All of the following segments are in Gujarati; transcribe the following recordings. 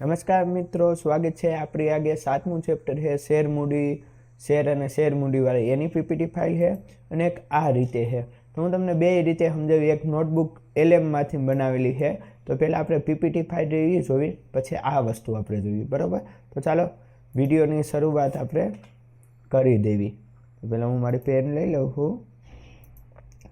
નમસ્કાર મિત્રો, સ્વાગત છે આપણી આગે સાતમું ચેપ્ટર છે, શેર મૂડી, શેર અને શેર મૂડીવાળી. એની પીપીટી ફાઇલ છે અને એક આ રીતે છે. તો હું તમને બે રીતે સમજાવી, એક નોટબુક એલએમમાંથી બનાવેલી છે. તો પહેલાં આપણે પીપીટી ફાઇલ એવી જોવી, પછી આ વસ્તુ આપણે જોવી બરાબર? તો ચાલો, વિડીયોની શરૂઆત આપણે કરી દેવી. પહેલાં હું મારી પેન લઈ લઉં છું.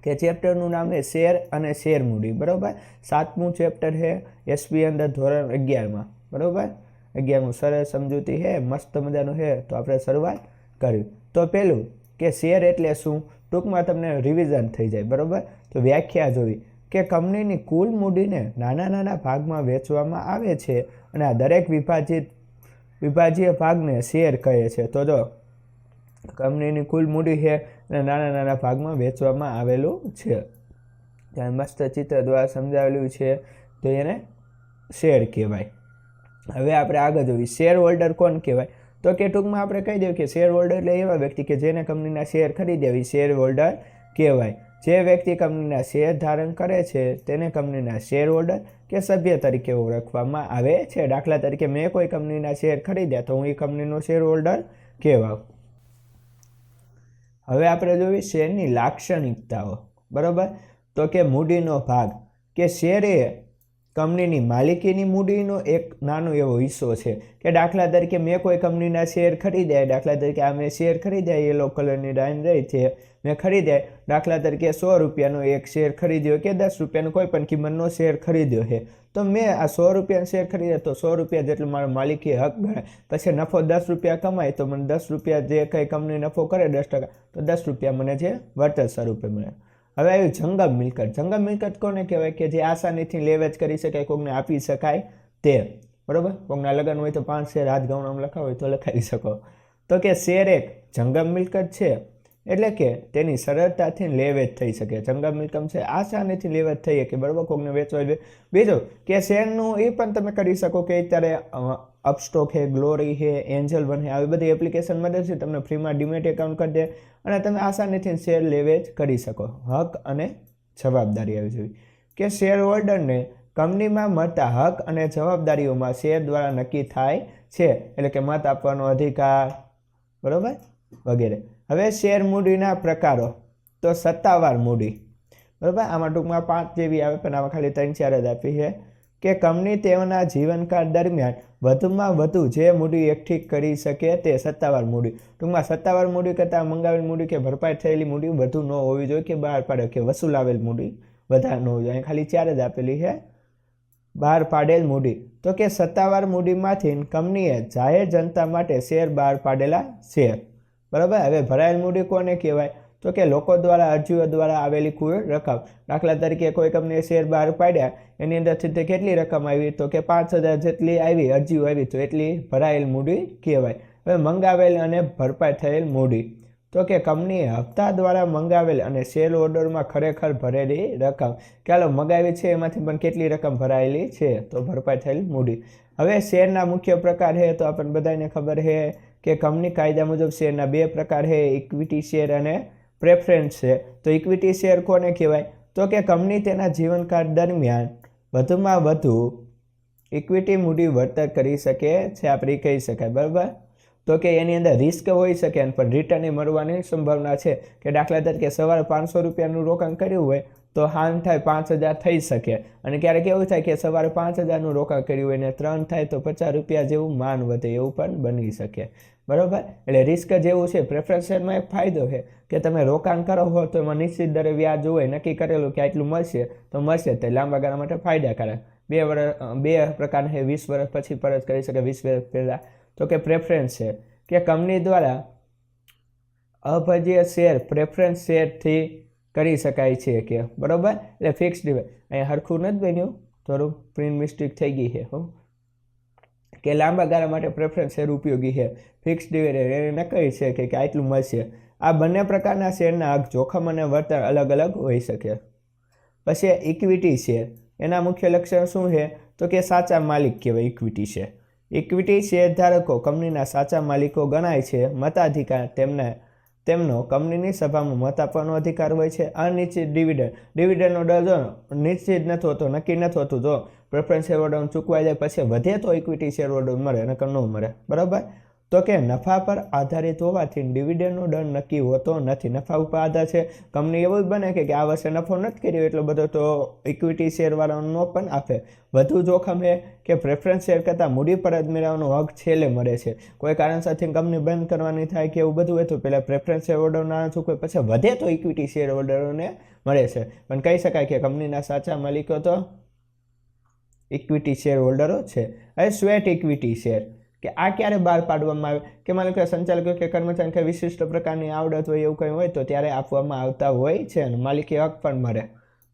કે ચેપ્ટરનું નામ છે શેર અને શેર મૂડી, બરાબર? સાતમું ચેપ્ટર છે એસપી અંદર ધોરણ અગિયારમાં. બરાબર? અગિયારમું સરસ સમજૂતી છે મસ્ત મજાનું છે તો આપણે શરૂઆત કરી તો પહેલું કે શેર એટલે શું? ટૂંકમાં તમને રિવિઝન થઈ જાય, બરાબર? તો વ્યાખ્યા જોવી કે કંપનીની કુલ મૂડીને નાના નાના ભાગમાં વેચવામાં આવે છે અને આ દરેક વિભાજિત, વિભાજ્ય ભાગને શેર કહે છે. તો જો, કંપનીની કુલ મૂડી છે અને નાના નાના ભાગમાં વેચવામાં આવેલું છે. ત્યાં મસ્ત ચિત્ર દ્વારા સમજાવેલું છે, તો એને શેર કહેવાય. હવે આપણે આગળ જોઈએ. શેર હોલ્ડર કોણ કહેવાય? તો કે ટૂંકમાં આપણે કહી દઈએ કે શેર હોલ્ડર એટલે એવા વ્યક્તિ કે જેને કંપનીના શેર ખરીદ્યા હોય શેર હોલ્ડર કહેવાય. જે વ્યક્તિ કંપનીના શેર ધારણ કરે છે તેને કંપનીના શેર હોલ્ડર કે સભ્ય તરીકે ઓળખવામાં આવે છે. દાખલા તરીકે મેં કોઈ કંપનીના શેર ખરીદ્યા તો હું એ કંપનીનો શેર હોલ્ડર કહેવાઉં. હવે આપણે જોઈએ શેરની લાક્ષણિકતાઓ. બરાબર? તો કે મૂડીનો ભાગ. કે શેર એ કંપનીની માલિકીની મૂડીનો એક નાનો એવો હિસ્સો છે કે દાખલા તરીકે મેં કોઈ કંપનીના શેર ખરીદ્યા, દાખલા તરીકે આ મેં શેર ખરીદ્યા, યલો કલરની લાઈન રહી છે, મેં ખરીદ્યા, દાખલા તરીકે સો રૂપિયાનો એક શેર ખરીદ્યો કે દસ રૂપિયાનો કોઈ પણ કિંમતનો શેર ખરીદ્યો છે. તો મેં આ સો રૂપિયાનો શેર ખરીદ્યો તો સો રૂપિયા જેટલો મારો માલિકી હક ગણાય. પછી નફો દસ રૂપિયા કમાય તો મને દસ રૂપિયા જે કંઈ કંપની નફો કરે દસ ટકા, તો દસ રૂપિયા મને જે વળતર સ્વરૂપે મળે. હવે આવ્યું જંગમ મિલકત. જંગમ મિલકત કોને કહેવાય? કે જે આસાનીથી લેવેચ કરી શકાય કોઈને આપી શકાય તે બરાબર? કોઈના લગ્ન હોય તો પાંચ શેર હાથ ગૌણામાં લખાવ હોય તો લખાવી શકો. તો કે શેર એક જંગમ મિલકત છે. એટલે કે તેની સરળતાથી લેવેચ થઈ શકે. જંગમ ઇન્કમ છે, આસાનીથી લેવેચ થઈ શકે. બરાબર કોઈને વેચવા જોઈએ. બીજું કે શેરનું એ પણ તમે કરી શકો કે અત્યારે અપસ્ટોક છે ગ્લોરી છે એન્જલ વન છે આવી બધી એપ્લિકેશન મદદથી તમને ફ્રીમાં ડિમેટ એકાઉન્ટ કરી દે અને તમે આસાનીથી શેર લેવેચ કરી શકો. હક અને જવાબદારી આવી જોઈએ. કે શેર હોલ્ડરને કંપનીમાં મળતા હક અને જવાબદારીઓમાં શેર દ્વારા નક્કી થાય છે. એટલે કે મત આપવાનો અધિકાર. બરાબર? વગેરે. હવે શેર મૂડીના પ્રકારો. તો સત્તાવાર મૂડી. બરાબર? આમાં ટૂંકમાં પાંચ જેવી આવે, પણ આમાં ખાલી ત્રણ ચાર જ આપી છે. કે કંપની તેઓના જીવનકાળ દરમિયાન વધુમાં વધુ જે મૂડી એકઠી કરી શકે તે સત્તાવાર મૂડી. ટૂંકમાં સત્તાવાર મૂડી કરતાં મંગાવેલ મૂડી કે ભરપાઈ થયેલી મૂડી વધુ ન હોવી જોઈએ કે બહાર પાડે, કે વસૂલાવેલ મૂડી વધારે ન હોવી જોઈએ. ખાલી ચાર જ આપેલી છે. બહાર પાડેલ મૂડી. તો કે સત્તાવાર મૂડીમાંથી કંપનીએ જાહેર જનતા માટે શેર બહાર પાડેલા શેર. બરાબર? હવે ભરાયેલ મૂડી કોને કહેવાય? તો કે લોકો દ્વારા, અરજીઓ દ્વારા આવેલી કુલ રકમ. દાખલા તરીકે કોઈ કંપનીએ શેર બહાર પાડ્યા, એની અંદરથી તે કેટલી રકમ આવી? તો કે પાંચ હજાર જેટલી આવી, અરજીઓ આવી. તો એટલી ભરાયેલ મૂડી કહેવાય. હવે મંગાવેલ અને ભરપાઈ થયેલ મૂડી. તો કે કંપનીએ હપ્તા દ્વારા મંગાવેલ અને શેર ઓર્ડરમાં ખરેખર ભરેલી રકમ. ચાલો મંગાવી છે એમાંથી, પણ કેટલી રકમ ભરાયેલી છે? તો ભરપાઈ થયેલ મૂડી. હવે શેરના મુખ્ય પ્રકાર છે તો આપણને બધાને ખબર છે કે કંપની કાયદા મુજબ શેરના બે પ્રકાર છે ઇક્વિટી શેર અને પ્રેફરન્સ છે. તો ઇક્વિટી શેર કોને કહેવાય? તો કે કંપની તેના જીવનકાળ દરમિયાન વધુમાં વધુ ઇક્વિટી મૂડી વળતર કરી શકે છે, આપણે કહી શકાય, બરાબર? તો કે એની અંદર રિસ્ક હોઈ શકે પણ રિટર્ન મળવાની સંભાવના છે. કે દાખલા તરીકે સવારે પાંચસો રૂપિયાનું રોકાણ કર્યું હોય તો હાન થાય પાંચ હજાર થઈ શકે. અને ક્યારેક એવું થાય કે સવારે પાંચ હજારનું રોકાણ કર્યું હોય ને ત્રણ થાય તો પચાસ રૂપિયા જેવું માન વધે એવું પણ બની શકે. બરાબર? એટલે રિસ્ક જેવું છે પ્રેફરન્સ એક ફાયદો છે કે તમે રોકાણ કરો હો તો એમાં નિશ્ચિત દરે વ્યાજ હોય નક્કી કરેલું કે આટલું મળશે તો મળશે તે લાંબા ગાળા માટે ફાયદાકારક. બે વર્ષ બે પ્રકારના વીસ વર્ષ પછી પરત કરી શકે વીસ વર્ષ પહેલાં. તો કે પ્રેફરન્સ છે કે કંપની દ્વારા અભજ્ય શેર, પ્રેફરન્સ શેરથી કરી શકાય છે કે, બરાબર? એટલે ફિક્સ ડિવાઇડ અહીંયા હરખું નથી બન્યું. થોડું પ્રિન્ટ મિસ્ટેક થઈ ગઈ છે, હો. કે લાંબા ગાળા માટે પ્રેફરન્સ શેર ઉપયોગી છે. ફિક્સ ડિવિડન્ડ એને નક્કી છે કે આટલું મળશે. આ બંને પ્રકારના શેરના હક જોખમ અને વળતર અલગ અલગ હોઈ શકે. પછી ઇક્વિટી શેર એના મુખ્ય લક્ષણ શું છે? તો કે સાચા માલિક કહેવાય ઇક્વિટી શેર ઇક્વિટી શેર ધારકો કંપનીના સાચા માલિકો ગણાય છે. મતાધિકાર તેમને તેમનો કંપનીની સભામાં મત આપવાનો અધિકાર હોય છે. અનિશ્ચિત ડિવિડન્ડ. ડિવિડન્ડનો જો નિશ્ચિત નથી હોતો, નક્કી નથી હોતું. જો પ્રેફરન્સ શેર હોલ્ડર ચૂકવાઈ જાય પછી વધે તો ઇક્વિટી શેર હોલ્ડર મળે નકર ન મળે. બરાબર? તો કે નફા પર આધારિત હોવાથી ડિવિડન્ડનો દર નક્કી હોતો નથી. નફા ઉપર આધાર છે. કંપની એવું જ બને કે આ વર્ષે નફો નથી કર્યો એટલો બધો તો ઇક્વિટી શેરવાળાનો પણ આપે. વધુ જોખમ એ કે પ્રેફરન્સ શેર કરતાં મૂડી પરત મેળવવાનો હક છેલ્લે મળે છે. કોઈ કારણસરથી કંપની બંધ કરવાની થાય કે એવું બધું હોય તો પહેલાં પ્રેફરન્સ શેર હોલ્ડર નાણાં ચૂકવે પછી વધે તો ઇક્વિટી શેર હોલ્ડરોને મળે છે. પણ કહી શકાય કે કંપનીના સાચા માલિકો તો ઇક્વિટી શેર હોલ્ડરો છે. હવે સ્વેટ ઇક્વિટી શેર કે આ ક્યારે બહાર પાડવામાં આવે? કે માનો કે સંચાલકો કે કર્મચારી કે વિશિષ્ટ પ્રકારની આવડત હોય એવું કંઈ હોય તો ત્યારે આપવામાં આવતા હોય છે અને માલિકી હક પણ મળે.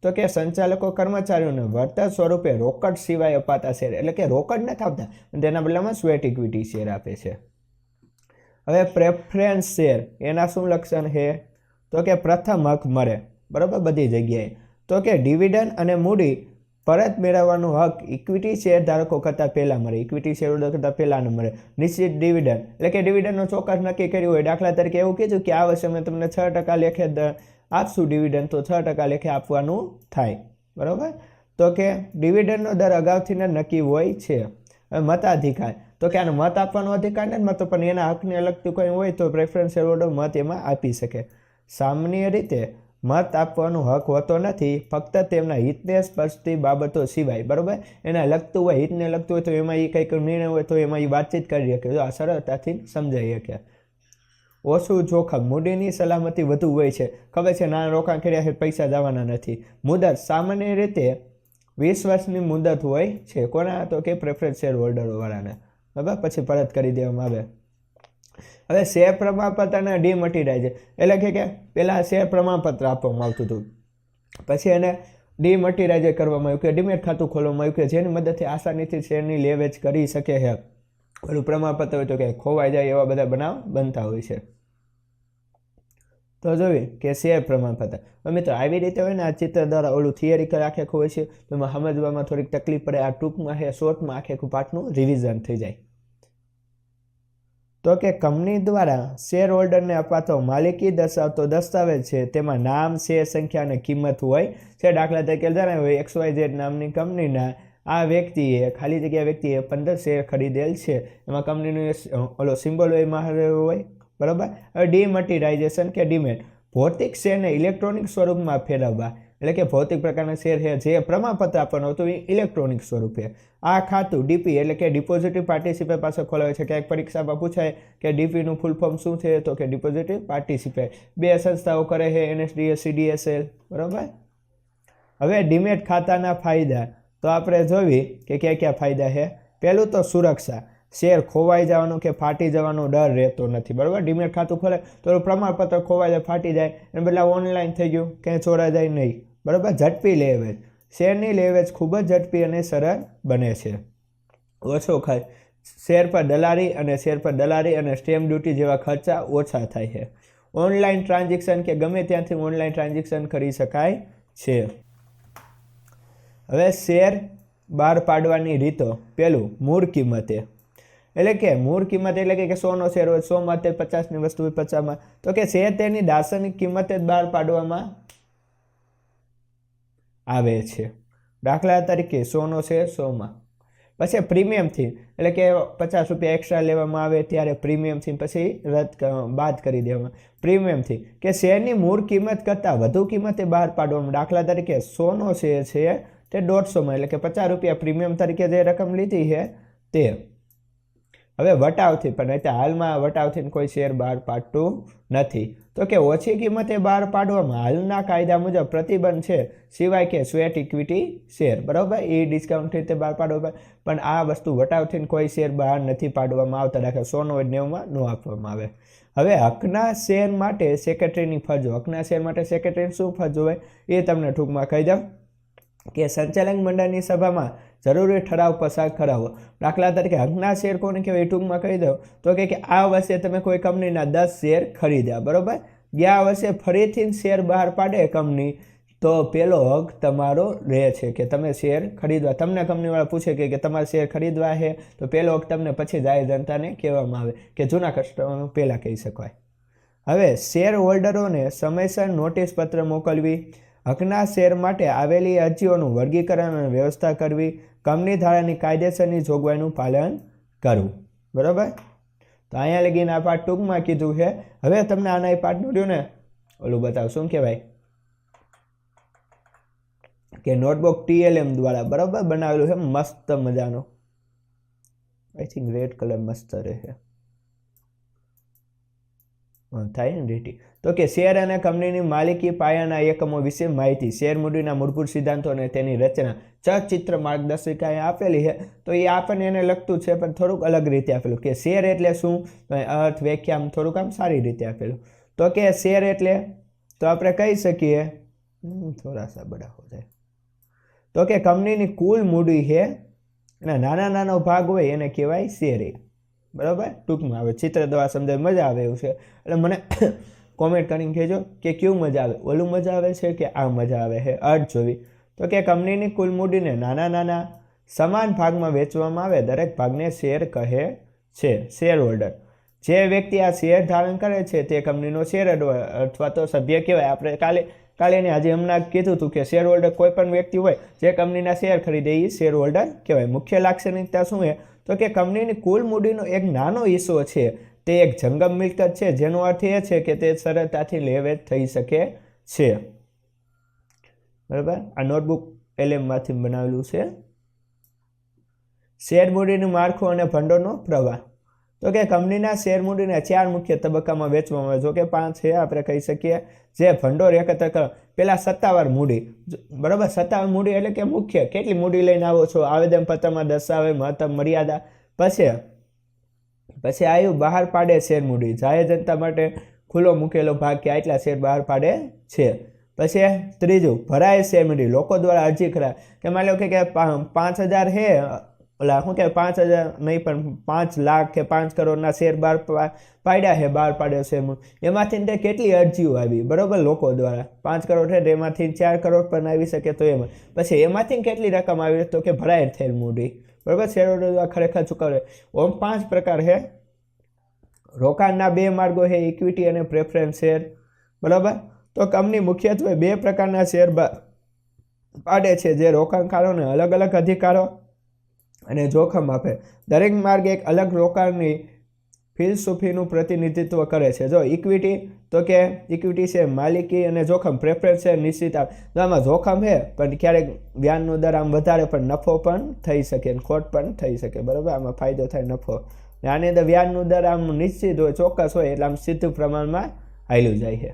તો કે સંચાલકો કર્મચારીઓને વળતર સ્વરૂપે રોકડ સિવાય અપાતા શેર, એટલે કે રોકડ નથી આપતા તેના બદલામાં સ્વેટ ઇક્વિટી શેર આપે છે. હવે પ્રેફરન્સ શેર, એના શું લક્ષણ છે? તો કે પ્રથમ હક મળે, બરાબર બધી જગ્યાએ. તો કે ડિવિડન્ડ અને મૂડી પરત મેળવવાનો હક ઇક્વિટી શેર ધારકો કરતાં પહેલાં મળે. ઇક્વિટી શેર હોલ્ડર કરતાં પહેલાં મળે. નિશ્ચિત ડિવિડન્ડ એટલે કે ડિવિડન્ડનો ચોક્કસ નક્કી કર્યું હોય. દાખલા તરીકે એવું કીધું કે આ વર્ષે અમે તમને છ ટકા લેખે આપશું ડિવિડન્ડ તો છ ટકા લેખે આપવાનું થાય. બરાબર? તો કે ડિવિડન્ડનો દર અગાઉથી નક્કી હોય છે. મતાધિકાર. તો કે આને મત આપવાનો અધિકાર નથી મળતો પણ એના હકને લગતું કંઈ હોય તો પ્રેફરન્સ શેર હોલ્ડર મત એમાં આપી શકે. સામાન્ય રીતે મત આપવાનો હક હોતો નથી. ફક્ત તેમના હિતને સ્પર્શતી બાબતો સિવાય, બરાબર? એને લગતું હોય, હિતને લગતું હોય તો એમાં એ કંઈક નિર્ણય હોય તો એમાં એ વાતચીત કરી શકે. તો આ સરળતાથી સમજાઈ શકે. ઓછું જોખમ, મૂડીની સલામતી વધુ હોય છે. ખબર છે નાના રોકાણ કર્યા છે, પૈસા જવાના નથી. મુદત સામાન્ય રીતે વીસ વર્ષની મુદત હોય છે. કોના? તો કે પ્રેફરન્સ શેર હોલ્ડરવાળાને બરાબર? પછી પરત કરી દેવામાં આવે. હવે શેર પ્રમાણપત્રને ડીમટીરાય છે. એટલે કે કે પહેલાં શેર પ્રમાણપત્ર આપવામાં આવતું હતું. પછી એને ડીમટીરાઇઝ કરવામાં આવ્યું કે ડીમેટ ખાતું ખોલવામાં આવ્યું કે જેની મદદથી આસાનીથી શેરની લેવેચ કરી શકે છે. ઓલું પ્રમાણપત્ર હોય તો કે ખોવાઈ જાય એવા બધા બનાવ બનતા હોય છે. તો જોઈએ કે શેર પ્રમાણપત્ર. મિત્રો, આવી રીતે હોય ને આ ચિત્ર દ્વારા ઓલું થિયરિકલ આખે આખું હોય છે. તો સમજવામાં થોડીક તકલીફ પડે. આ ટૂંકમાં છે શોર્ટમાં આખે આખું પાઠનું રિવિઝન થઈ જાય. તો કે કંપની દ્વારા શેર હોલ્ડરને અપાતો માલિકી દર્શાવતો દસ્તાવેજ છે, તેમાં નામ, શેર સંખ્યા અને કિંમત હોય છે. દાખલા તરીકે જણાવ્યું હોય એક્સ વાય ઝેડ નામની કંપનીના આ વ્યક્તિએ, ખાલી જગ્યા વ્યક્તિએ પંદર શેર ખરીદેલ છે. એમાં કંપનીનું ઓલો સિમ્બોલ હોય મારે હોય, બરાબર? હવે ડીમટીરાઇઝેશન કે ડીમેટ? ભૌતિક શેરને ઇલેક્ટ્રોનિક સ્વરૂપમાં ફેરવવા એટલે કે ભૌતિક પ્રકારના શેર છે, જે પ્રમાણપત્ર આપવાનું હતું એ ઇલેક્ટ્રોનિક સ્વરૂપે. આ ખાતું ડીપી એટલે કે ડિપોઝિટિવ પાર્ટિસિપેટ પાસે ખોલાવે છે. ક્યાંક પરીક્ષામાં પૂછાય કે ડીપીનું ફૂલ ફોર્મ શું છે, તો કે ડિપોઝિટિવ પાર્ટિસિપેટ બે સંસ્થાઓ કરે છે એનએસડીએસ સીડીએસએલ. બરાબર? હવે ડીમેટ ખાતાના ફાયદા. તો આપણે જોવી કે કયા કયા ફાયદા છે. પહેલું તો સુરક્ષા. શેર ખોવાઈ જવાનો કે ફાટી જવાનો ડર રહેતો નથી. બરાબર? ડીમેટ ખાતું ખોલે તો પ્રમાણપત્ર ખોવાઈ જાય, ફાટી જાય. અને બદલા ઓનલાઈન થઈ ગયું, ક્યાંય ચોરાઈ જાય નહીં. બરાબર? ઝડપી લેવેજ. શેરની લેવેજ ખૂબ જ ઝડપી અને સરળ બને છે. ઓછો ખર્ચ. શેર પર દલારી અને શેર પર દલારી અને સ્ટેમ્પ ડ્યુટી જેવા ખર્ચા ઓછા થાય છે. ઓનલાઈન ટ્રાન્ઝેક્શન કે ગમે ત્યાંથી ઓનલાઈન ટ્રાન્ઝેક્શન કરી શકાય છે. હવે શેર બહાર પાડવાની રીતો. પહેલું મૂળ કિંમતે. એટલે કે મૂળ કિંમત એટલે કે સોનો શેર હોય સોમાં તે પચાસની વસ્તુ હોય, પચાસમાં. તો કે શેર તેની દાર્શનિક કિંમતે જ બહાર પાડવામાં આવે છે. દાખલા તરીકે સોનો છે સોમાં. પછી પ્રીમિયમથી એટલે કે પચાસ રૂપિયા એક્સ્ટ્રા લેવામાં આવે ત્યારે પ્રીમિયમથી પછી રદ બાદ કરી દેવામાં. પ્રીમિયમથી કે શેરની મૂળ કિંમત કરતાં વધુ કિંમતે બહાર પાડવામાં. દાખલા તરીકે સોનો શેર છે તે દોઢસોમાં, એટલે કે પચાસ રૂપિયા પ્રીમિયમ તરીકે જે રકમ લીધી છે તે. હવે વટાવથી પણ એટલે હાલમાં વટાવથી કોઈ શેર બહાર પાડતું નથી. તો કે ઓછી કિંમતે બહાર પાડવામાં હાલના કાયદા મુજબ પ્રતિબંધ છે, સિવાય કે સ્વેટ ઇક્વિટી શેર બરાબર? એ ડિસ્કાઉન્ટ રીતે બહાર પાડવામાં આવે. પણ આ વસ્તુ વટાવથી કોઈ શેર બહાર નથી પાડવામાં આવતા. દાખલા સોનો નેવુંમાં ન આપવામાં આવે. હવે હકના શેર માટે સેક્રેટરીની ફરજો. હકના શેર માટે સેક્રેટરીની શું ફરજો હોય? એ તમને ટૂંકમાં કહી દઉં. કે સંચાલન મંડળની સભામાં જરૂરી ઠરાવ પસાર કરાવો. દાખલા તરીકે હકના શેર કોને કહેવાય ટૂંકમાં કહી દો તો કે આ વર્ષે તમે કોઈ કંપનીના દસ શેર ખરીદ્યા, બરાબર? ગયા વર્ષે ફરીથી શેર બહાર પાડે કંપની, તો પેલો હક તમારો રહે છે કે તમે શેર ખરીદવા. તમને કંપનીવાળા પૂછે કે કે તમારે શેર ખરીદવા છે તો પેલો હક તમને પછી જાહેર જનતાને કહેવામાં આવે કે જૂના કસ્ટમર પહેલાં કહી શકાય. હવે શેર હોલ્ડરોને સમયસર નોટિસ પત્ર મોકલવી હકના શેર માટે આવેલી અરજીઓનું વર્ગીકરણ અને વ્યવસ્થા કરવી, કંપની ધારાની કાયદેસરની જોગવાઈનું પાલન કરવું. બરાબર? તો અહીંયા લગીને આ પાઠ ટૂંકમાં કીધું છે. હવે તમને આના એ પાઠ નોડ્યું ને ઓલું બતાવ. શું કહેવાય? કે નોટબુક ટીએલએમ દ્વારા બરાબર બનાવેલું છે. મસ્ત મજાનો. આઈ થિંક રેડ કલર મસ્ત રહે. છે થાય રેટી. તો કે શેર અને કંપનીની માલિકી પાયાના એકમો વિશે માહિતી. શેર મૂડીના મૂળભૂત સિદ્ધાંતો અને તેની રચના. ચિત્ર માર્ગદર્શિકા આપેલી છે. તો એ આપણને એને લગતું છે, પણ થોડુંક અલગ રીતે આપેલું. કે શેર એટલે શું? અર્થ વ્યાખ્યા આમ થોડુંક આમ સારી રીતે આપેલું. તો કે શેર એટલે? તો આપણે કહી શકીએ થોડા સા બડા હો જાય તો કે કંપનીની કુલ મૂડી છે અને નાના નાનો ભાગ હોય એને કહેવાય શેર બરાબર? ટૂંકમાં આવે ચિત્ર દ્વારા સમજાય, મજા આવે એવું છે. એટલે મને કોમેન્ટ કરીને કહેજો કે કેવું મજા આવે. ઓલું મજા આવે છે કે આ મજા આવે છે? અર્થ જોવી. તો કે કંપનીની કુલ મૂડીને નાના નાના સમાન ભાગમાં વેચવામાં આવે, દરેક ભાગને શેર કહે છે, શેર હોલ્ડર. જે વ્યક્તિ આ શેર ધારણ કરે છે તે કંપનીનો શેર અથવા તો સભ્ય કહેવાય. આપણે કાલે કાલે ને આજે હમણાં કીધું હતું કે શેર હોલ્ડર કોઈ પણ વ્યક્તિ હોય, જે કંપનીના શેર ખરીદે એ શેર હોલ્ડર કહેવાય. મુખ્ય લાક્ષણિકતા શું છે? તો કે કંપનીની કુલ મૂડીનો એક નાનો હિસ્સો છે, તે એક જંગમ મિલકત છે, જેનો અર્થ એ છે કે તે સરળતાથી લેવેચ થઈ શકે છે. બરાબર? આ નોટબુક એલએમમાંથી બનાવેલું છે. શેર મૂડીનું માળખું અને ભંડોળનો પ્રવાહ. તો કે કંપનીના શેર મૂડીને ચાર મુખ્ય તબક્કામાં વેચવામાં આવે જો કે પાંચ છે, આપણે કહી શકીએ જે ભંડોળ એકત્ર પહેલાં સત્તાવાર મૂડી. બરાબર, સત્તાવાર મૂડી એટલે કે મુખ્ય. કેટલી મૂડી લઈને આવો છો? આવેદનપત્રમાં દર્શાવે, મહત્તમ મર્યાદા. પછી પછી આવ્યું બહાર પાડે શેર મૂડી. જાહેર જનતા માટે ખુલ્લો મૂકેલો ભાગ કે આટલા શેર બહાર પાડે છે. પછી ત્રીજું, ભરાય શેર મૂડી. લોકો દ્વારા અરજી કરાય. કે માની લો કે પાંચ હજાર છે ઓલા શું કે પાંચ હજાર નહીં, પણ પાંચ લાખ કે પાંચ કરોડના શેર બહાર પાડ્યા છે બહાર પાડ્યો છે એમાંથી તે કેટલી અરજીઓ આવી? બરાબર લોકો દ્વારા. પાંચ કરોડ છે એમાંથી ચાર કરોડ પણ આવી શકે તો એમાં. પછી એમાંથી કેટલી રકમ આવી તો કે ભરાય થયેલ મૂડી બરાબર? શેરહોલ્ડર દ્વારા ખરેખર ચૂકવે ઓમ પાંચ પ્રકાર છે. રોકાણના બે માર્ગો છે ઇક્વિટી અને પ્રેફરન્સ શેર બરાબર? તો કંપની મુખ્યત્વે બે પ્રકારના શેર પાડે છે, જે રોકાણકારોને અલગ અલગ અધિકારો અને જોખમ આપે. દરેક માર્ગ એક અલગ રોકાણની ફિલસૂફીનું પ્રતિનિધિત્વ કરે છે. જો ઇક્વિટી તો કે ઇક્વિટી છે માલિકી અને જોખમ. પ્રેફરન્સ છે નિશ્ચિત આમાં. જોખમ છે, પણ ક્યારેક વ્યાજનો દર આમ વધારે, પણ નફો પણ થઈ શકે અને ખોટ પણ થઈ શકે. બરાબર? આમાં ફાયદો થાય નફો. આની અંદર વ્યાજનો દર આમ નિશ્ચિત હોય, ચોક્કસ હોય, એટલે આમ સીધું પ્રમાણમાં હાલ્યું જાય છે.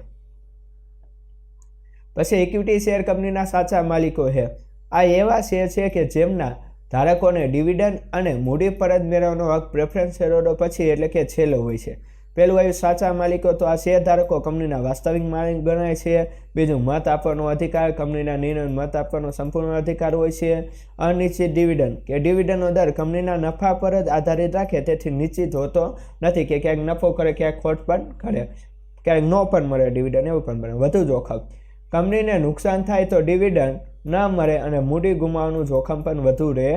પછી ઇક્વિટી શેર કંપનીના સાચા માલિકો છે. આ એવા શેર છે કે જેમના ધારકોને ડિવિડન્ડ અને મૂડી પરત મેળવવાનો હક પ્રેફરન્સ શેરહોલ્ડર પછી એટલે કે છેલ્લો હોય છે. પહેલું આવ્યું, સાચા માલિકો, તો આ શેર ધારકો કંપનીના વાસ્તવિક માલિક ગણાય છે. બીજું, મત આપવાનો અધિકાર, કંપનીના નિર્ણય મત આપવાનો સંપૂર્ણ અધિકાર હોય છે. અનિશ્ચિત ડિવિડન્ડ, કે ડિવિડન્ડનો દર કંપનીના નફા પર જ આધારિત રાખે, તેથી નિશ્ચિત હોતો નથી કે ક્યાંક નફો કરે, ક્યાંક ખોટ પણ કરે. ક્યાંક ન પણ મળે, ડિવિડન્ડ એવું પણ મળે. વધુ જોખમ. કંપનીને નુકસાન થાય તો ડિવિડન્ડ ન મળે અને મૂડી ગુમાવવાનું જોખમ પણ વધુ રહે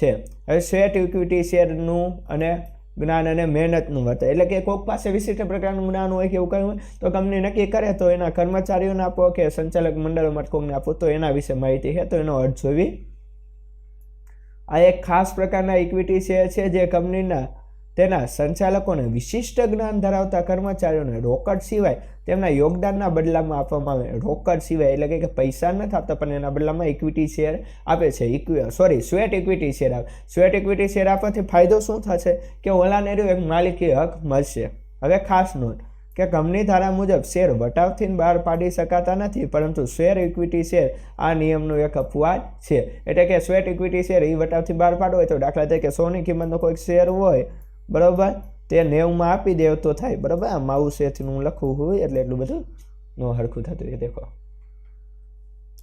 છે. હવે સ્વેટ ઇક્વિટી શેરનું અને જ્ઞાન અને મહેનતનું વર્તે એટલે કે કોઈક પાસે વિશિષ્ટ પ્રકારનું જ્ઞાન હોય કે એવું કંઈ હોય, તો કંપની નક્કી કરે, તો એના કર્મચારીઓને આપો કે સંચાલક મંડળોમાં કોઈને આપો, તો એના વિશે માહિતી છે તો એનો અર્થ જોવી. આ એક ખાસ પ્રકારના ઇક્વિટી શેર છે જે કંપનીના તેના સંચાલકોને વિશિષ્ટ જ્ઞાન ધરાવતા કર્મચારીઓને રોકડ સિવાય તેમના યોગદાનના બદલામાં આપવામાં આવે. રોકડ સિવાય એટલે કે પૈસા નથી આપતા, પણ એના બદલામાં ઇક્વિટી શેર આપે છે. ઇક્વિ સોરી સ્વેટ ઇક્વિટી શેર આપે. સ્વેટ ઇક્વિટી શેર આપવાથી ફાયદો શું થશે? કે ઓલાને એક માલિકી હક મળશે. હવે ખાસ નોંધ કે કંપની ધારા મુજબ શેર વટાવથી બહાર પાડી શકાતા નથી, પરંતુ શેર ઇક્વિટી શેર આ નિયમનો એક અપવાદ છે. એટલે કે સ્વેટ ઇક્વિટી શેર એ વટાવથી બહાર પાડવો હોય તો દાખલા તરીકે સોની કિંમતનો કોઈક શેર હોય. બરાબર? તે નેવમાં આપી દેવ તો થાય, બરાબર? આ માઉસ હું લખવું હોય એટલે એટલું બધું ન હરખું થતું એ દેખો.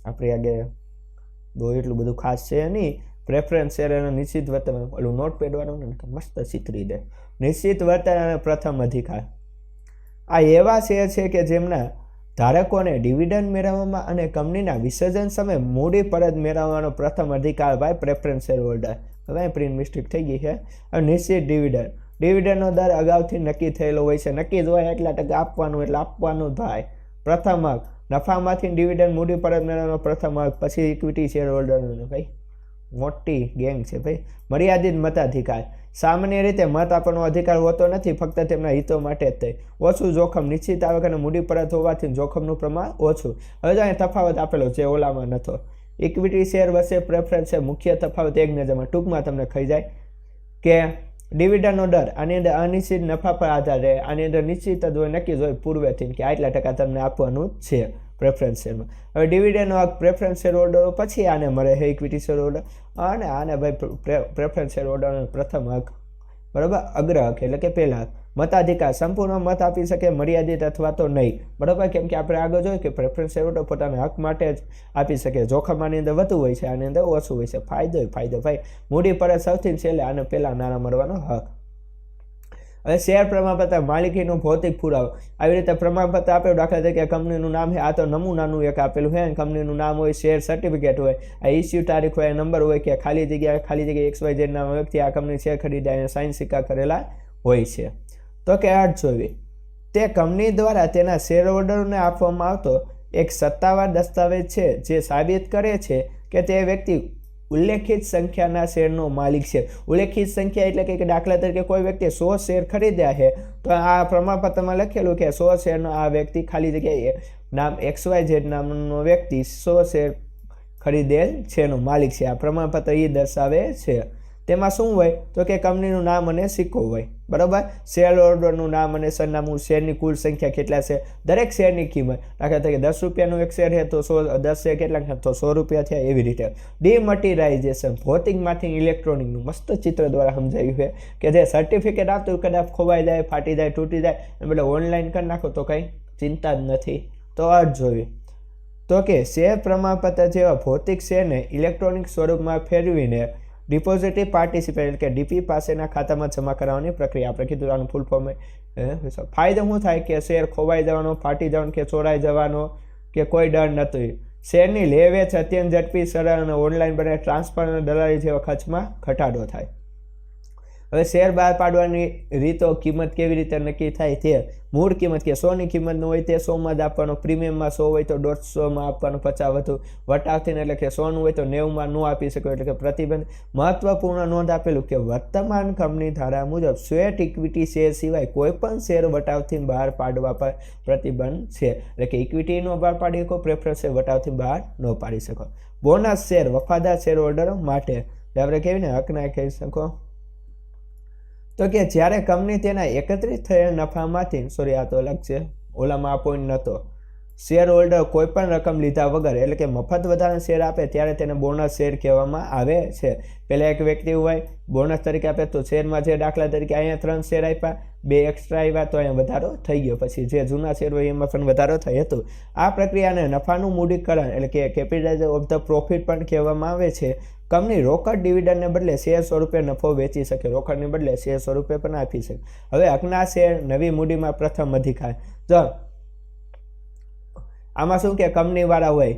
આપણી આગળ બહુ એટલું બધું ખાસ છે નહીં. પ્રેફરન્સ શેર અને નિશ્ચિત વર્તન, ઓલું નોટ પેડવાનું ને મસ્ત ચિતરી દે. નિશ્ચિત વર્તન અને પ્રથમ અધિકાર. આ એવા શેર છે કે જેમના ધારકોને ડિવિડન્ડ મેળવવામાં અને કંપનીના વિસર્જન સમયે મૂડી પરત મેળવવાનો પ્રથમ અધિકાર ભાઈ પ્રેફરન્સ શેર હોલ્ડર હવે પ્રિન્ટ મિસ્ટેક થઈ ગઈ છે. નિશ્ચિત ડિવિડન્ડ ડિવિડન્ડનો દર અગાઉથી નક્કી થયેલો હોય છે. નક્કી જ હોય એટલા ટકા આપવાનું એટલે આપવાનું થાય. પ્રથમ હક નફામાંથી ડિવિડન્ડ મૂડી પરત મેળવવાનો પ્રથમ હક પછી ઇક્વિટી શેર હોલ્ડરનું ભાઈ. મોટી ગેંગ છે ભાઈ. મર્યાદિત મતાધિકાર. સામાન્ય રીતે મત આપવાનો અધિકાર હોતો નથી, ફક્ત તેમના હિતો માટે જ થઈ ઓછું જોખમ નિશ્ચિત આવક અને મૂડી પરત હોવાથી જોખમનું પ્રમાણ ઓછું. હવે જો અહીં તફાવત આપેલો છે, ઓલામાં નથો ઇક્વિટી શેર વચ્ચે પ્રેફરન્સ છે, મુખ્ય તફાવત એક નજરમાં ટૂંકમાં તમને ખાઈ જાય કે ડિવિડન્ડનો દર આની અંદર અનિશ્ચિત નફા પર આધારે આની અંદર નિશ્ચિત હોય નક્કી જ હોય પૂર્વેથી કે આટલા ટકા તમને આપવાનું છે પ્રેફરન્સ શેરમાં હવે ડિવિડન્ડનો હક પ્રેફરન્સ શેર હોલ્ડરો પછી આને મળે છે ઇક્વિટી શેર હોલ્ડર અને આને ભાઈ પ્રેફરન્સ શેર હોલ્ડરનો પ્રથમ હક બરાબર? અગ્ર હક એટલે કે પહેલા હક મતાધિકાર, સંપૂર્ણ મત આપી શકે, મર્યાદિત અથવા તો નહીં. બરાબર? કેમ કે આપણે આગળ જોઈએ કે પ્રેફરન્સ હોલ્ડર પોતાના હક માટે જ આપી શકે. જોખમ આની અંદર વધુ હોય છે, આની અંદર ઓછું હોય છે. ફાયદો ફાયદો. ભાઈ, મૂડી પર સૌથી છેલ્લે આને પહેલાં નાણાં મળવાનો હક. હવે શેર પ્રમાણપત્ર, માલિકીનો ભૌતિક પુરાવો. આવી રીતે પ્રમાણપત્ર આપ્યું દાખલા તરીકે કંપનીનું નામ છે, આ તો નમૂનાનું એક આપેલું છે. કંપનીનું નામ હોય, શેર સર્ટિફિકેટ હોય, આ ઇસ્યુ તારીખ હોય નંબર હોય કે ખાલી જગ્યા ખાલી જગ્યાએ એક્સ વાય જેડ નામ વ્યક્તિ આ કંપની શેર ખરીદ્યા અને સાઇન સિક્કા કરેલા હોય છે. તો કે આઠ જોવી તે કંપની દ્વારા તેના શેર હોલ્ડરોને આપવામાં આવતો એક સત્તાવાર દસ્તાવેજ છે, જે સાબિત કરે છે કે તે વ્યક્તિ ઉલ્લેખિત સંખ્યાના શેરનો માલિક છે. ઉલ્લેખિત સંખ્યા એટલે કે દાખલા તરીકે કોઈ વ્યક્તિ સો શેર ખરીદ્યા છે, તો આ પ્રમાણપત્રમાં લખેલું કે સો શેરનો આ વ્યક્તિ ખાલી જગ્યાએ નામ એક્સ વાય ઝેડ નામનો વ્યક્તિ સો શેર ખરીદેલ છે એનો માલિક છે. આ પ્રમાણપત્ર એ દર્શાવે છે. તેમાં શું હોય? તો કે કંપનીનું નામ અને સિક્કો હોય. બરાબર? શેર હોલ્ડરનું નામ અને સરનામું શેરની કુલ સંખ્યા કેટલા છે? દરેક શેરની કિંમત. દાખલા તરીકે દસ રૂપિયાનું એક શેર છે તો સો, દસ શેર કેટલા તો સો રૂપિયા થયા એવી રીતે. ડિમટીરાઇઝેશન ભૌતિકમાંથી ઇલેક્ટ્રોનિકનું મસ્ત ચિત્ર દ્વારા સમજાયું છે કે જે સર્ટિફિકેટ આપતું કદાચ ખોવાઈ જાય, ફાટી જાય, તૂટી જાય એ બદલે ઓનલાઈન કરી નાખો તો કંઈ ચિંતા જ નથી. તો આ જ જોયું તો કે શેર પ્રમાણપત્ર જેવા ભૌતિક શેરને ઇલેક્ટ્રોનિક સ્વરૂપમાં ફેરવીને ડિપોઝિટરી પાર્ટિસિપેટ એટલે કે ડીપી પાસેના ખાતામાં જમા કરાવવાની પ્રક્રિયા. આપણે કીધું આનું ફૂલ ફોર્મ ફાયદો શું થાય કે શેર ખોવાઈ જવાનો, ફાટી જવાનો કે ચોરાઈ જવાનો કે કોઈ ડર નથી? શેરની લે વેચ અત્યંત ઝડપી, સરળ અને ઓનલાઈન બને ટ્રાન્સફર અને દલાલી જેવા ખર્ચમાં ઘટાડો થાય. હવે શેર બહાર પાડવાની રીતો કિંમત કેવી રીતે નક્કી થાય તે, મૂળ કિંમત કે સોની કિંમત ન હોય તે સોમાં જ આપવાનો, પ્રીમિયમમાં સો હોય તો દોઢસોમાં આપવાનું પચાસ વધુ વટાવથીને એટલે કે સોનું હોય તો નેવુંમાં ન આપી શકો એટલે કે પ્રતિબંધ. મહત્વપૂર્ણ નોંધ આપેલું કે વર્તમાન કંપની ધારા મુજબ સ્વેટ ઇક્વિટી શેર સિવાય કોઈપણ શેર વટાવથી બહાર પાડવા પર પ્રતિબંધ છે. એટલે કે ઇક્વિટીનો બહાર પાડી શકો, પ્રેફરન્સ શેર વટાવથી બહાર ન પાડી શકો. બોનસ શેર, વફાદાર શેર હોલ્ડરો માટે. આપણે કેવી ને હકના કહી શકો? તો કે જ્યારે કંપની તેના એકત્રિત થયેલ નફામાંથી સોરી આ તો અલગ છે, ઓલામાં આ પોઈન્ટ નહોતો શેર હોલ્ડર કોઈ પણ રકમ લીધા વગર, એટલે કે મફત વધારાના શેર આપે ત્યારે તેને બોનસ શેર કહેવામાં આવે છે. પહેલાં એક વ્યક્તિ હોય બોનસ તરીકે આપે તો શેરમાં જે દાખલા તરીકે અહીંયા ત્રણ શેર આપ્યા, બે એક્સ્ટ્રા આવ્યા તો અહીંયા વધારો થઈ ગયો. પછી જે જૂના શેર હોય એમાં પણ વધારો થઈ હતો. આ પ્રક્રિયાને નફાનું મૂડીકરણ, એટલે કે કેપિટલાઇઝ ઓફ ધ પ્રોફિટ પણ કહેવામાં આવે છે. કંપની રોકડ ડિવિડન્ડને બદલે શેર સ્વરૂપે નફો વેચી શકે. રોકડને બદલે શેર સ્વરૂપે પણ આપી શકે. હવે અકના શેર નવી મૂડીમાં પ્રથમ અધિકાર. જો, આમાં શું કે કંપનીવાળા હોય?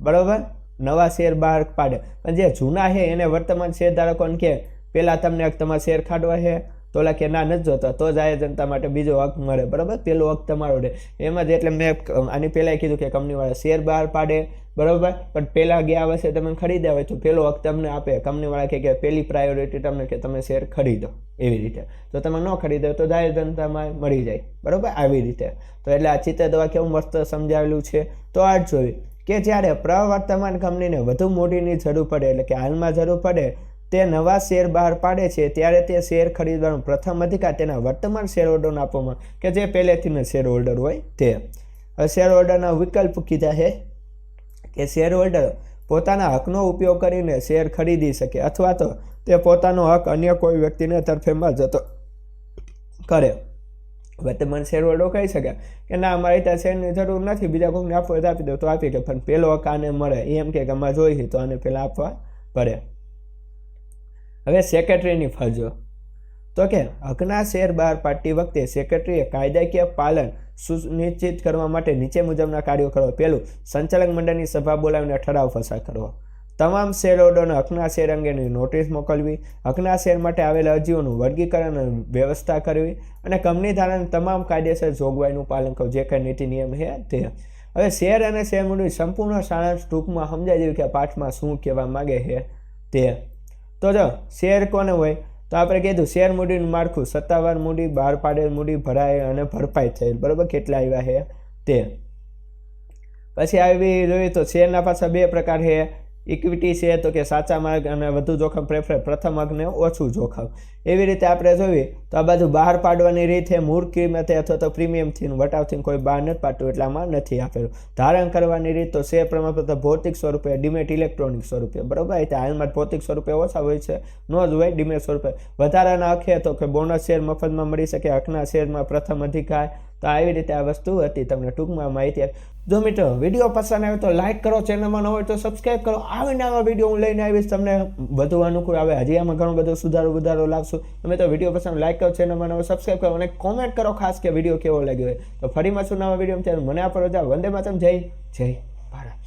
બરાબર? નવા શેર બહાર પાડે. પણ જે જૂના છે, એને વર્તમાન શેરધારકોને કે પહેલાં તમને તમારા શેર ખાડવા છે? તો ઓલા કે, ના, નથી જોતા. તો જ આ જનતા માટે બીજો હક મળે. બરાબર? પેલો હક તમારો રહે. એમાં જ એટલે મેં આની પહેલાં કીધું કે કંપનીવાળા શેર બહાર પાડે. બરાબર? પણ પહેલાં ગયા વર્ષે તમે ખરીદ્યા હોય તો પહેલો હક તમને આપે. કંપનીવાળા કે પહેલી પ્રાયોરિટી તમને કે તમે શેર ખરીદો. એવી રીતે. તો તમે ન ખરીદો તો જાહેર જનતામાં મળી જાય. બરાબર? આવી રીતે. તો એટલે આ ચિત્ર દવા કેવું મસ્ત સમજાવેલું છે? તો આ જ જોયું. કે જ્યારે પ્રવર્તમાન કંપનીને વધુ મોટીની જરૂર પડે, એટલે કે હાલમાં જરૂર પડે તે નવા શેર બહાર પાડે છે, ત્યારે તે શેર ખરીદવાનો પ્રથમ અધિકાર તેના વર્તમાન શેર હોલ્ડરને આપવામાં કે જે પહેલેથી શેર હોલ્ડર હોય તે. શેર હોલ્ડરના વિકલ્પ કીધા છે કે શેર હોલ્ડર પોતાના હકનો ઉપયોગ કરીને શેર ખરીદી શકે અથવા તો તે પોતાનો હક અન્ય કોઈ વ્યક્તિને તરફેમાં જતો કરે. વર્તમાન શેર હોલ્ડર કહી શકે કે ના, અમારે ત્યાં શેરની જરૂર નથી, બીજા કોઈને આપવો આપી દો, તો આપી દે. પણ પેલો હક આને મળે, એમ કે અમારે જોઈએ તો આને પહેલાં આપવા પડે. હવે સેક્રેટરીની ફરજો. તો કે હકના શેર બહાર પાડતી વખતે સેક્રેટરીએ કાયદાકીય પાલન સુનિશ્ચિત કરવા માટે નીચે મુજબના કાર્યો કરવા પહેલું સંચાલક મંડળની સભા બોલાવીને ઠરાવ પસાર કરવો. તમામ શેર હોલ્ડરને હકના શેર અંગેની નોટિસ મોકલવી, હકના શેર માટે આવેલા અરજીઓનું વર્ગીકરણ વ્યવસ્થા કરવી અને કંપની ધારાની તમામ કાયદેસર જોગવાઈનું પાલન કરવું, જે કંઈ નીતિ નિયમ છે તે. હવે શેર અને શેર સંપૂર્ણ સારાંશ ટૂંકમાં સમજાઈ જેવી કે પાઠમાં શું કહેવા માગે છે તે. તો જો, શેર કોને હોય? તો આપણે કીધું, શેર મૂડીનું માળખું. સત્તાવાર મૂડી બહાર પાડેલ મૂડી, ભરાય અને ભરપાઈ થયેલ. બરાબર? કેટલા આવ્યા છે? તે પછી આવી જોઈએ તો શેરના પાછા બે પ્રકાર છે. ઇક્વિટી છે તો કે સાચા માર્ગ અને વધુ જોખમ પ્રેફર પ્રથમ અગ્ને ઓછું જોખમ. એવી રીતે આપણે જોઈએ તો આ બાજુ બહાર પાડવાની રીત છે, મૂળ કિંમતે અથવા તો પ્રીમિયમથી વટાવથી કોઈ બહાર નથી પાડતું એટલામાં નથી આપેલું. ધારણ કરવાની રીત તો શેર પ્રમાણપત્ર ભૌતિક સ્વરૂપે ડિમેટ ઇલેક્ટ્રોનિક સ્વરૂપે. બરાબર? એટલે હાલમાં ભૌતિક સ્વરૂપે ઓછા હોય છે, ન જ હોય ડિમેટ સ્વરૂપે. વધારાના હકે તો કે બોનસ શેર મફતમાં મળી શકે. હકના શેરમાં પ્રથમ અધિકાર તો આવી રીતે આ વસ્તુ હતી તમને ટૂંકમાં માહિતી જો મિત્રો વીડિયો પસંદ આવે તો લાઇક કરો ચેનલમાં ન હોય તો સબસ્ક્રાઈબ કરો. આવીને આવા વીડિયો હું લઈને આવીશ તમને વધુ અનુકૂળ. આવે હજી આમાં ઘણો બધો સુધારો, વધારો લાવશું. તમે તો વીડિયો પસંદ લાઇક કરો ચેનલમાં નવો સબસ્ક્રાઇબ કરો અને કોમેન્ટ કરો ખાસ કે વીડિયો કેવો લાગ્યો હોય. તો ફરી મળશું નવા વીડિયો ત્યારે મને આપો વંદે માતમ જય જય ભારત.